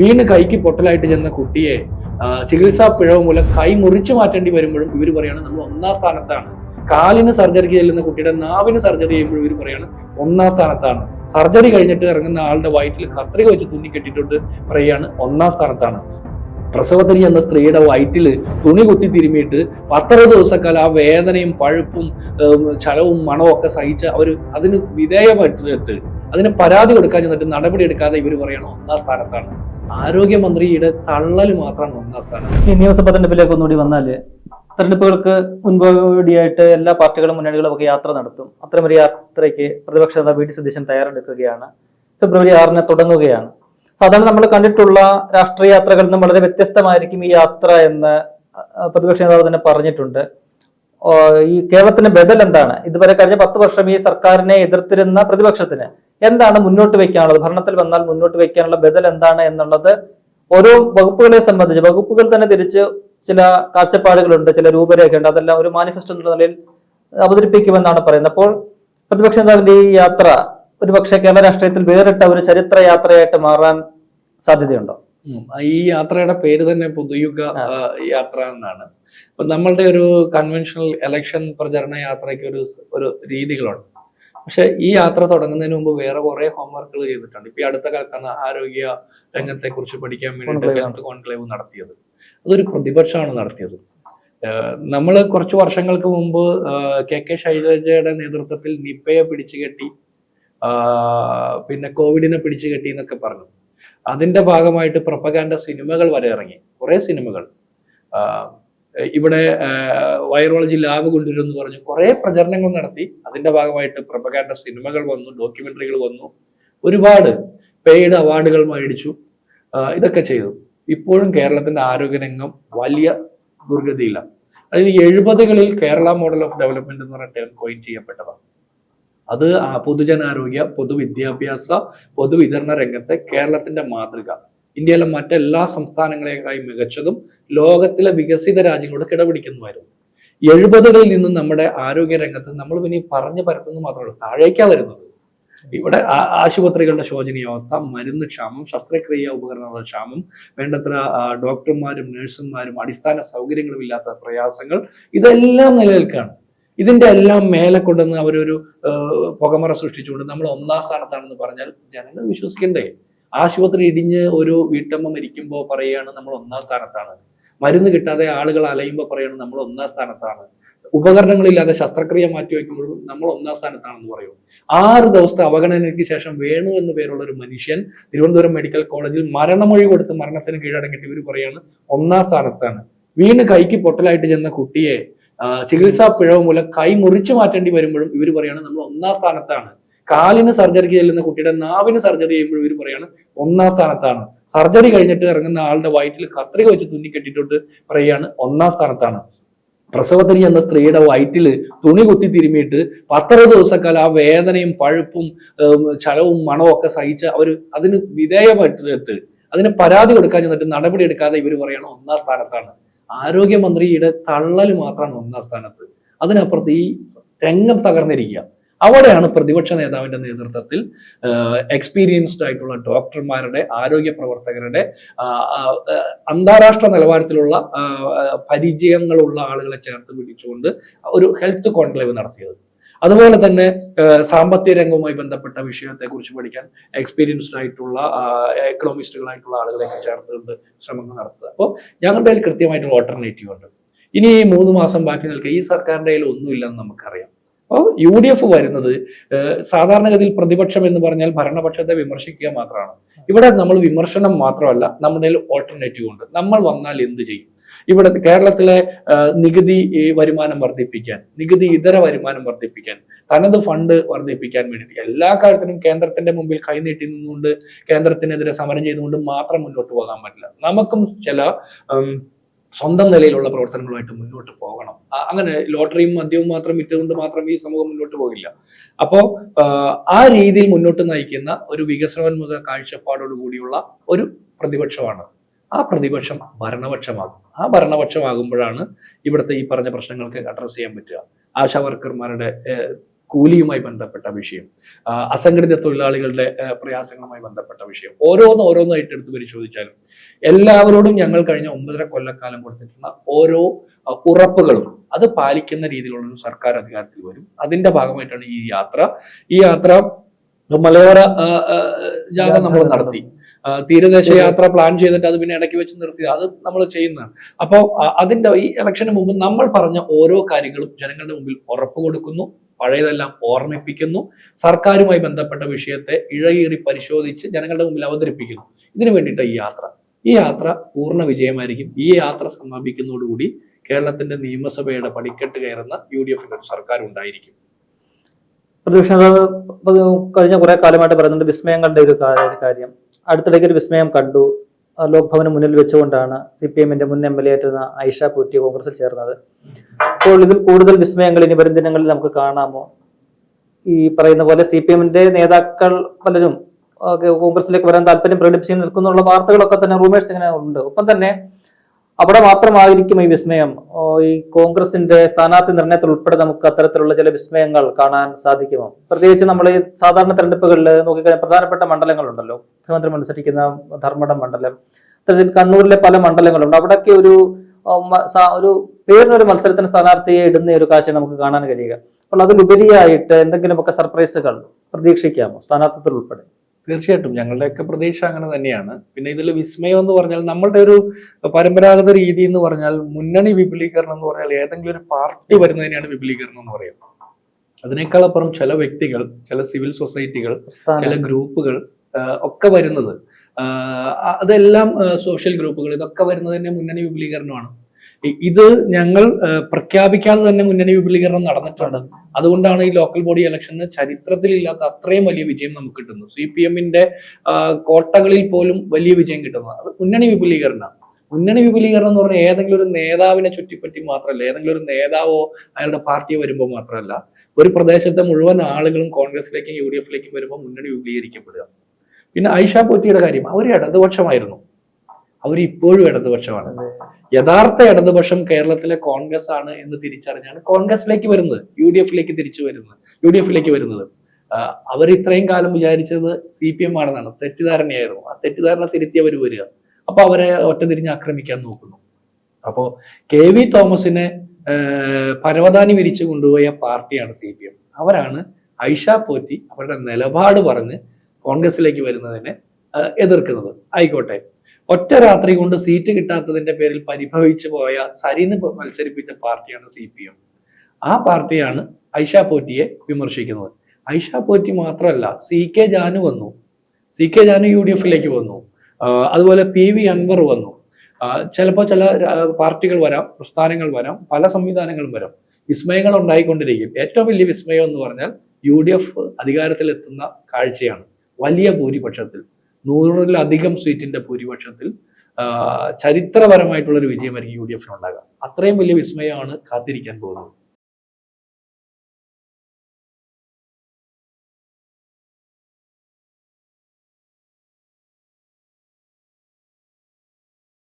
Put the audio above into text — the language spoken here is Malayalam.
വീണ് കൈക്ക് പൊട്ടലായിട്ട് ചെന്ന കുട്ടിയെ ചികിത്സാ പിഴവ് മൂലം കൈ മുറിച്ചു മാറ്റേണ്ടി വരുമ്പോഴും ഇവർ പറയാണ് നമ്മൾ ഒന്നാം സ്ഥാനത്താണ്. കാലിന് സർജറിക്ക് ചെല്ലുന്ന കുട്ടിയുടെ നാവിന് സർജറി ചെയ്യുമ്പോഴും ഇവർ പറയാണ് ഒന്നാം സ്ഥാനത്താണ്. സർജറി കഴിഞ്ഞിട്ട് ഇറങ്ങുന്ന ആളുടെ വയറ്റിൽ കത്രിക വെച്ച് തുന്നി കെട്ടിയിട്ടുണ്ട് പറയാണ് ഒന്നാം സ്ഥാനത്താണ്. പ്രസവത്തിന് ചെന്ന സ്ത്രീയുടെ വയറ്റിൽ തുണി കുത്തി തിരുമിയിട്ട് പത്തറുപത് ദിവസക്കാലം ആ വേദനയും പഴുപ്പും ചലവും മണവും ഒക്കെ സഹിച്ച് അവർ അതിന് വിധേയപ്പെട്ടിട്ട് അതിന് പരാതി കൊടുക്കാൻ ചെന്നിട്ട് നടപടി എടുക്കാതെ ഇവർ പറയണം ഒന്നാം സ്ഥാനത്താണ്. ആരോഗ്യമന്ത്രിയുടെ തള്ളൽ മാത്രമാണ് ഒന്നാം സ്ഥാനം. ഈ നിയമസഭാ തെരഞ്ഞെടുപ്പിലേക്ക് ഒന്നുകൂടി വന്നാൽ തെരഞ്ഞെടുപ്പുകൾക്ക് മുൻപോടിയായിട്ട് എല്ലാ പാർട്ടികളും മുന്നണികളും ഒക്കെ യാത്ര നടത്തും. അത്തരമൊരു യാത്രയ്ക്ക് പ്രതിപക്ഷ നേതാവ് വി ഡി സതീശൻ തയ്യാറെടുക്കുകയാണ്. ഫെബ്രുവരി ആറിന് തുടങ്ങുകയാണ്. സാധാരണ നമ്മൾ കണ്ടിട്ടുള്ള രാഷ്ട്രീയ യാത്രകളിൽ നിന്നും വളരെ വ്യത്യസ്തമായിരിക്കും ഈ യാത്ര എന്ന് പ്രതിപക്ഷ നേതാവ് തന്നെ പറഞ്ഞിട്ടുണ്ട്. ഈ കേരളത്തിന്റെ ബദൽ എന്താണ്? ഇതുവരെ കഴിഞ്ഞ പത്ത് വർഷം ഈ സർക്കാരിനെ എതിർത്തിരുന്ന പ്രതിപക്ഷത്തിന് എന്താണ് മുന്നോട്ട് വെക്കാനുള്ളത് ഭരണത്തിൽ വന്നാൽ മുന്നോട്ട് വെക്കാനുള്ള ബദൽ എന്താണ് എന്നുള്ളത് ഓരോ വകുപ്പുകളെ സംബന്ധിച്ച് വകുപ്പുകൾ തന്നെ തിരിച്ച് ചില കാഴ്ചപ്പാടുകളുണ്ട് ചില രൂപരേഖയുണ്ട് അതെല്ലാം ഒരു മാനിഫെസ്റ്റോ എന്നുള്ള നിലയിൽ അവതരിപ്പിക്കുമെന്നാണ് പറയുന്നത്. അപ്പോൾ പ്രതിപക്ഷ നേതാവിന്റെ ഈ യാത്ര ഒരുപക്ഷെ കേരള രാഷ്ട്രീയത്തിൽ വേറിട്ട ഒരു ചരിത്ര യാത്രയായിട്ട് മാറാൻ സാധ്യതയുണ്ടോ? ഈ യാത്രയുടെ പേര് തന്നെ പുതുയുഗ യാത്ര എന്നാണ്. അപ്പൊ നമ്മളുടെ ഒരു കൺവെൻഷണൽ ഇലക്ഷൻ പ്രചരണ യാത്രയ്ക്ക് ഒരു ഒരു രീതികളുണ്ട്. പക്ഷെ ഈ യാത്ര തുടങ്ങുന്നതിന് മുമ്പ് വേറെ കുറെ ഹോംവർക്കുകൾ ചെയ്തിട്ടുണ്ട്. ഇപ്പൊ അടുത്ത കാലത്താണ് ആരോഗ്യ രംഗത്തെ കുറിച്ച് പഠിക്കാൻ വേണ്ടിയിട്ട് കോൺക്ലേവ് നടത്തിയത്. അതൊരു പ്രതിപക്ഷമാണ് നടത്തിയത്. നമ്മൾ കുറച്ച് വർഷങ്ങൾക്ക് മുമ്പ് കെ കെ ശൈലജയുടെ നേതൃത്വത്തിൽ നിപ്പയെ പിടിച്ചു കെട്ടി പിന്നെ കോവിഡിനെ പിടിച്ചു കെട്ടി എന്നൊക്കെ പറഞ്ഞു. അതിന്റെ ഭാഗമായിട്ട് പ്രൊപ്പഗാൻഡ സിനിമകൾ വരെ ഇറങ്ങി. കുറെ സിനിമകൾ. ഇവിടെ വൈറോളജി ലാബ് കൊണ്ടുവരുമെന്ന് പറഞ്ഞു. കുറേ പ്രചരണങ്ങൾ നടത്തി. അതിന്റെ ഭാഗമായിട്ട് പ്രഭകാരുടെ സിനിമകൾ വന്നു ഡോക്യുമെന്ററികൾ വന്നു. ഒരുപാട് പെയ്ഡ് അവാർഡുകൾ മേടിച്ചു. ഇതൊക്കെ ചെയ്തു. ഇപ്പോഴും കേരളത്തിന്റെ ആരോഗ്യരംഗം വലിയ ദുർഗതിയിലാണ്. അതായത് എഴുപതുകളിൽ കേരള മോഡൽ ഓഫ് ഡെവലപ്മെന്റ് എന്ന് പറഞ്ഞ ടേം കോയിൻ ചെയ്യപ്പെട്ടതാണ്. അത് പൊതുജനാരോഗ്യ പൊതുവിദ്യാഭ്യാസ പൊതുവിതരണ രംഗത്തെ കേരളത്തിന്റെ മാതൃക. ഇന്ത്യയിലെ മറ്റെല്ലാ സംസ്ഥാനങ്ങളെക്കായി മികച്ചതും ലോകത്തിലെ വികസിത രാജ്യങ്ങളോട് കിടപിടിക്കുന്നതുമായിരുന്നു. എഴുപതുകളിൽ നിന്നും നമ്മുടെ ആരോഗ്യ രംഗത്ത് നമ്മൾ പിന്നെ പറഞ്ഞു പരത്തുന്നത് മാത്രമല്ല താഴേക്കാ വരുന്നത്. ഇവിടെ ആശുപത്രികളുടെ ശോചനീയാവസ്ഥ മരുന്ന് ക്ഷാമം ശസ്ത്രക്രിയ ഉപകരണങ്ങളുടെ ക്ഷാമം വേണ്ടത്ര ഡോക്ടർമാരും നഴ്സുമാരും അടിസ്ഥാന സൗകര്യങ്ങളും ഇല്ലാത്ത പ്രയാസങ്ങൾ ഇതെല്ലാം നിലനിൽക്കുകയാണ്. ഇതിന്റെ എല്ലാം മേലെ കൊണ്ടുവന്ന് അവരൊരു പുകമറ സൃഷ്ടിച്ചുകൊണ്ട് നമ്മൾ ഒന്നാം സ്ഥാനത്താണെന്ന് പറഞ്ഞാൽ ജനങ്ങൾ വിശ്വസിക്കണ്ടേ? ആശുപത്രി ഇടിഞ്ഞ് ഒരു വീട്ടമ്മ മരിക്കുമ്പോൾ പറയുകയാണ് നമ്മൾ ഒന്നാം സ്ഥാനത്താണ്. മരുന്ന് കിട്ടാതെ ആളുകൾ അലയുമ്പോൾ പറയുകയാണ് നമ്മൾ ഒന്നാം സ്ഥാനത്താണ്. ഉപകരണങ്ങളില്ലാതെ ശസ്ത്രക്രിയ മാറ്റി വയ്ക്കുമ്പോഴും നമ്മൾ ഒന്നാം സ്ഥാനത്താണെന്ന് പറയും. ആറ് ദിവസത്തെ അവഗണനയ്ക്ക് ശേഷം വേണു എന്ന പേരുള്ള ഒരു മനുഷ്യൻ തിരുവനന്തപുരം മെഡിക്കൽ കോളേജിൽ മരണമൊഴി കൊടുത്ത് മരണത്തിന് കീഴടങ്ങിയിട്ട് ഇവർ പറയാണ് ഒന്നാം സ്ഥാനത്താണ്. വീണ് കൈക്ക് പൊട്ടലായിട്ട് ചെന്ന കുട്ടിയെ ചികിത്സാ പിഴവ് മൂലം കൈ മുറിച്ചു മാറ്റേണ്ടി വരുമ്പോഴും ഇവർ പറയാണ് നമ്മൾ ഒന്നാം സ്ഥാനത്താണ്. കാലിന് സർജറി ചെല്ലുന്ന കുട്ടിയുടെ നാവിന് സർജറി ചെയ്യുമ്പോൾ ഇവർ പറയാണ് ഒന്നാം സ്ഥാനത്താണ്. സർജറി കഴിഞ്ഞിട്ട് ഇറങ്ങുന്ന ആളുടെ വയറ്റിൽ കത്രിക വെച്ച് തുന്നി കെട്ടിയിട്ടുണ്ട് പറയാണ് ഒന്നാം സ്ഥാനത്താണ്. പ്രസവത്തിന് ചെന്ന സ്ത്രീയുടെ വയറ്റിൽ തുണി കുത്തി തിരുമിയിട്ട് പത്തറുപത് ദിവസക്കാലം ആ വേദനയും പഴുപ്പും ചലവും മണവും ഒക്കെ സഹിച്ച് അവർ അതിന് വിധേയമായിട്ട് അതിന് പരാതി കൊടുക്കാൻ ചെന്നിട്ട് നടപടി എടുക്കാതെ ഇവർ പറയണം ഒന്നാം സ്ഥാനത്താണ്. ആരോഗ്യമന്ത്രിയുടെ തള്ളൽ മാത്രമാണ് ഒന്നാം സ്ഥാനത്ത്. അതിനപ്പുറത്ത് ഈ രംഗം തകർന്നിരിക്കുക. അവിടെയാണ് പ്രതിപക്ഷ നേതാവിന്റെ നേതൃത്വത്തിൽ എക്സ്പീരിയൻസ്ഡ് ആയിട്ടുള്ള ഡോക്ടർമാരുടെ ആരോഗ്യ പ്രവർത്തകരുടെ അന്താരാഷ്ട്ര നിലവാരത്തിലുള്ള പരിചയങ്ങളുള്ള ആളുകളെ ചേർത്ത് പിടിച്ചുകൊണ്ട് ഒരു ഹെൽത്ത് കോൺക്ലേവ് നടത്തിയത്. അതുപോലെ തന്നെ സാമ്പത്തിക രംഗവുമായി ബന്ധപ്പെട്ട വിഷയത്തെ കുറിച്ച് പഠിക്കാൻ എക്സ്പീരിയൻസ്ഡ് ആയിട്ടുള്ള എക്കണോമിസ്റ്റുകളായിട്ടുള്ള ആളുകളെ ചേർത്തുകൊണ്ട് ശ്രമങ്ങൾ നടത്തുക. അപ്പോൾ ഞങ്ങളുടെ കയ്യിൽ കൃത്യമായിട്ടുള്ള ഓൾട്ടർനേറ്റീവ് ഉണ്ട്. ഇനി മൂന്ന് മാസം ബാക്കി നിൽക്കുക ഈ സർക്കാരിന്റെ കയ്യിൽ ഒന്നുമില്ലെന്ന് നമുക്കറിയാം. അപ്പോൾ യു ഡി എഫ് വരുന്നത് സാധാരണഗതിയിൽ പ്രതിപക്ഷം എന്ന് പറഞ്ഞാൽ ഭരണപക്ഷത്തെ വിമർശിക്കുക മാത്രമാണ്. ഇവിടെ നമ്മൾ വിമർശനം മാത്രമല്ല നമ്മുടെ ഓൾട്ടർനേറ്റീവ് ഉണ്ട്. നമ്മൾ വന്നാൽ എന്ത് ചെയ്യും? ഇവിടെ കേരളത്തിലെ നികുതി വരുമാനം വർദ്ധിപ്പിക്കാൻ നികുതി ഇതര വരുമാനം വർദ്ധിപ്പിക്കാൻ തനത് ഫണ്ട് വർദ്ധിപ്പിക്കാൻ വേണ്ടിയിട്ട് എല്ലാ കാര്യത്തിനും കേന്ദ്രത്തിന്റെ മുമ്പിൽ കൈനീട്ടി നിന്നുകൊണ്ട് കേന്ദ്രത്തിനെതിരെ സമരം ചെയ്തുകൊണ്ട് മാത്രം മുന്നോട്ട് പോകാൻ പറ്റില്ല. നമുക്കും ചില സ്വന്തം നിലയിലുള്ള പ്രവർത്തനങ്ങളുമായിട്ട് മുന്നോട്ട് പോകണം. അങ്ങനെ ലോട്ടറിയും മദ്യവും മാത്രം വിറ്റുകൊണ്ട് മാത്രം ഈ സമൂഹം മുന്നോട്ട് പോകില്ല. അപ്പോ ആ രീതിയിൽ മുന്നോട്ട് നയിക്കുന്ന ഒരു വികസനോന്മുഖ കാഴ്ചപ്പാടോട് കൂടിയുള്ള ഒരു പ്രതിപക്ഷമാണ്. ആ പ്രതിപക്ഷം ഭരണപക്ഷമാകും. ആ ഭരണപക്ഷമാകുമ്പോഴാണ് ഇവിടുത്തെ ഈ പറഞ്ഞ പ്രശ്നങ്ങൾക്ക് അഡ്രസ് ചെയ്യാൻ പറ്റുക. ആശാ വർക്കർമാരുടെ കൂലിയുമായി ബന്ധപ്പെട്ട വിഷയം. അസംഘടിത തൊഴിലാളികളുടെ പ്രയാസങ്ങളുമായി ബന്ധപ്പെട്ട വിഷയം. ഓരോന്ന് ഓരോന്നായിട്ട് എടുത്ത് പരിശോധിച്ചാലും എല്ലാവരോടും ഞങ്ങൾ കഴിഞ്ഞ ഒമ്പതര കൊല്ലക്കാലം കൊടുത്തിട്ടുള്ള ഓരോ ഉറപ്പുകളും അത് പാലിക്കുന്ന രീതിയിലുള്ള സർക്കാർ അധികാരത്തിൽ വരും. അതിന്റെ ഭാഗമായിട്ടാണ് ഈ യാത്ര. ഈ യാത്ര മലയോര ജാഥ നമ്മൾ നടത്തി. തീരദേശ യാത്ര പ്ലാൻ ചെയ്തിട്ട് അത് പിന്നെ ഇടയ്ക്ക് വെച്ച് നിർത്തി. അത് നമ്മൾ ചെയ്യുന്നതാണ്. അപ്പോൾ അതിന്റെ ഈ ഇലക്ഷന് മുമ്പ് നമ്മൾ പറഞ്ഞ ഓരോ കാര്യങ്ങളും ജനങ്ങളുടെ മുമ്പിൽ ഉറപ്പ് കൊടുക്കുന്നു പഴയതെല്ലാം ഓർമ്മിപ്പിക്കുന്നു സർക്കാരുമായി ബന്ധപ്പെട്ട വിഷയത്തെ ഇഴകീറി പരിശോധിച്ച് ജനങ്ങളുടെ മുമ്പിൽ അവതരിപ്പിക്കുന്നു. ഇതിനു വേണ്ടിയിട്ട് ഈ യാത്ര. ഈ യാത്ര പൂർണ വിജയമായിരിക്കും. ഈ യാത്ര സമാപിക്കുന്നതോടുകൂടി കേരളത്തിന്റെ നിയമസഭയുടെ പടിക്കെട്ട് കയറുന്ന യു ഡി എഫിന്റെ ഒരു സർക്കാർ ഉണ്ടായിരിക്കും പ്രതിപക്ഷ കഴിഞ്ഞ കുറെ കാലമായിട്ട് പറയുന്നുണ്ട് വിസ്മയങ്ങളുടെ ഒരു കാ- ഒരു കാര്യം. അടുത്തിടയ്ക്ക് ഒരു വിസ്മയം കണ്ടു. ലോക്ഭവന് ലോക് ഭവന് മുന്നിൽ വെച്ചുകൊണ്ടാണ് സി പി എമ്മിന്റെ മുൻ എം എൽ എ ആയിരുന്ന ഐഷ പൂറ്റി കോൺഗ്രസിൽ ചേർന്നത്. അപ്പോൾ ഇതിൽ കൂടുതൽ വിസ്മയങ്ങൾ ഇനി വരും ദിനങ്ങളിൽ നമുക്ക് കാണാമോ? ഈ പറയുന്ന പോലെ സി പി എമ്മിന്റെ നേതാക്കൾ പലരും കോൺഗ്രസിലേക്ക് വരാൻ താല്പര്യം പ്രകടിപ്പിച്ച് നിൽക്കുന്നുള്ള വാർത്തകളൊക്കെ തന്നെ റൂമേഴ്സ് ഇങ്ങനെ ഉണ്ട്. ഒപ്പം തന്നെ അവിടെ മാത്രമായിരിക്കും ഈ വിസ്മയം. ഈ കോൺഗ്രസിന്റെ സ്ഥാനാർത്ഥി നിർണയത്തിൽ ഉൾപ്പെടെ നമുക്ക് അത്തരത്തിലുള്ള ചില വിസ്മയങ്ങൾ കാണാൻ സാധിക്കുമോ? പ്രത്യേകിച്ച് നമ്മൾ ഈ സാധാരണ തെരഞ്ഞെടുപ്പുകളിൽ നോക്കിക്കഴിഞ്ഞാൽ പ്രധാനപ്പെട്ട മണ്ഡലങ്ങളുണ്ടല്ലോ. മുഖ്യമന്ത്രി മത്സരിക്കുന്ന ധർമ്മടം മണ്ഡലം. അത്തരത്തിൽ കണ്ണൂരിലെ പല മണ്ഡലങ്ങളുണ്ട്. അവിടെയൊക്കെ ഒരു ഒരു പേരിനൊരു മത്സരത്തിന് സ്ഥാനാർത്ഥിയെ ഇടുന്ന ഒരു കാഴ്ച നമുക്ക് കാണാൻ കഴിയുക. അപ്പോൾ അതിലുപരിയായിട്ട് എന്തെങ്കിലുമൊക്കെ സർപ്രൈസുകൾ പ്രതീക്ഷിക്കാമോ സ്ഥാനാർത്ഥിത്തിൽ ഉൾപ്പെടെ? തീർച്ചയായിട്ടും ഞങ്ങളുടെയൊക്കെ പ്രതീക്ഷ അങ്ങനെ തന്നെയാണ്. പിന്നെ ഇതിൽ വിസ്മയം എന്ന് പറഞ്ഞാൽ നമ്മളുടെ ഒരു പരമ്പരാഗത രീതി എന്ന് പറഞ്ഞാൽ മുന്നണി വിപുലീകരണം എന്ന് പറഞ്ഞാൽ ഏതെങ്കിലും ഒരു പാർട്ടി വരുന്നതിനെയാണ് വിപുലീകരണം എന്ന് പറയുന്നത്. അതിനേക്കാൾ അപ്പുറം ചില വ്യക്തികൾ ചില സിവിൽ സൊസൈറ്റികൾ ചില ഗ്രൂപ്പുകൾ ഒക്കെ വരുന്നത്. അതെല്ലാം സോഷ്യൽ ഗ്രൂപ്പുകൾ ഇതൊക്കെ വരുന്നത് തന്നെ മുന്നണി വിപുലീകരണമാണ്. ഇത് ഞങ്ങൾ പ്രഖ്യാപിക്കാതെ തന്നെ മുന്നണി വിപുലീകരണം നടന്നിട്ടുണ്ട്. അതുകൊണ്ടാണ് ഈ ലോക്കൽ ബോഡി ഇലക്ഷന് ചരിത്രത്തിലില്ലാത്ത അത്രയും വലിയ വിജയം നമുക്ക് കിട്ടുന്നത്. സി പി എമ്മിന്റെ കോട്ടകളിൽ പോലും വലിയ വിജയം കിട്ടുന്നത്. അത് മുന്നണി വിപുലീകരണം മുന്നണി വിപുലീകരണം എന്ന് പറഞ്ഞാൽ ഏതെങ്കിലും ഒരു നേതാവിനെ ചുറ്റിപ്പറ്റി മാത്രമല്ല ഏതെങ്കിലും ഒരു നേതാവോ അയാളുടെ പാർട്ടിയോ വരുമ്പോൾ മാത്രമല്ല ഒരു പ്രദേശത്തെ മുഴുവൻ ആളുകളും കോൺഗ്രസിലേക്കും യു ഡി എഫിലേക്കും വരുമ്പോൾ മുന്നണി വിപുലീകരിക്കപ്പെടുക. പിന്നെ ഐഷ പോറ്റിയുടെ കാര്യം അവർ ഇടതുപക്ഷമായിരുന്നു. അവർ ഇപ്പോഴും ഇടതുപക്ഷമാണ് യഥാർത്ഥ ഇടതുപക്ഷം കേരളത്തിലെ കോൺഗ്രസ് ആണ് എന്ന് തിരിച്ചറിഞ്ഞാണ് കോൺഗ്രസിലേക്ക് വരുന്നത്. യു ഡി എഫിലേക്ക് തിരിച്ചു വരുന്നത്. യു ഡി എഫിലേക്ക് വരുന്നത്. അവർ ഇത്രയും കാലം വിചാരിച്ചത് സി പി എം ആണെന്നാണ്. തെറ്റിദ്ധാരണയായിരുന്നു. ആ തെറ്റിദ്ധാരണ തിരുത്തി അവർ വരിക. അപ്പൊ അവരെ ഒറ്റ തിരിഞ്ഞ് ആക്രമിക്കാൻ നോക്കുന്നു. അപ്പോ കെ വി തോമസിനെ പരവതാനി വിരിച്ചു കൊണ്ടുപോയ പാർട്ടിയാണ് സി പി എം. അവരാണ് ഐഷ പോറ്റി അവരുടെ നിലപാട് പറഞ്ഞ് കോൺഗ്രസിലേക്ക് വരുന്നതിനെ എതിർക്കുന്നത്. ആയിക്കോട്ടെ. ഒറ്റ രാത്രി കൊണ്ട് സീറ്റ് കിട്ടാത്തതിന്റെ പേരിൽ പരിഭവിച്ചു പോയ സരിന് മത്സരിപ്പിച്ച പാർട്ടിയാണ് സി പി എം ആ പാർട്ടിയാണ് ഐഷ പോറ്റിയെ വിമർശിക്കുന്നത്. ഐഷ പോറ്റി മാത്രമല്ല സി കെ ജാനു വന്നു. C K Janu U D എഫിലേക്ക് വന്നു. അതുപോലെ പി വി അൻവർ വന്നു. ചിലപ്പോൾ ചില പാർട്ടികൾ വരാം പ്രസ്ഥാനങ്ങൾ വരാം പല സംവിധാനങ്ങളും വരാം. വിസ്മയങ്ങൾ ഉണ്ടായിക്കൊണ്ടിരിക്കും. ഏറ്റവും വലിയ വിസ്മയം എന്ന് പറഞ്ഞാൽ യു ഡി എഫ് അധികാരത്തിലെത്തുന്ന കാഴ്ചയാണ്. വലിയ ഭൂരിപക്ഷത്തിൽ. നൂറിലധികം സീറ്റിന്റെ ഭൂരിപക്ഷത്തിൽ ചരിത്രപരമായിട്ടുള്ള ഒരു വിജയമായിരിക്കും യു ഡി എഫിനുണ്ടാകുക അത്രയും വലിയ വിസ്മയമാണ് കാത്തിരിക്കാൻ പോകുന്നത്.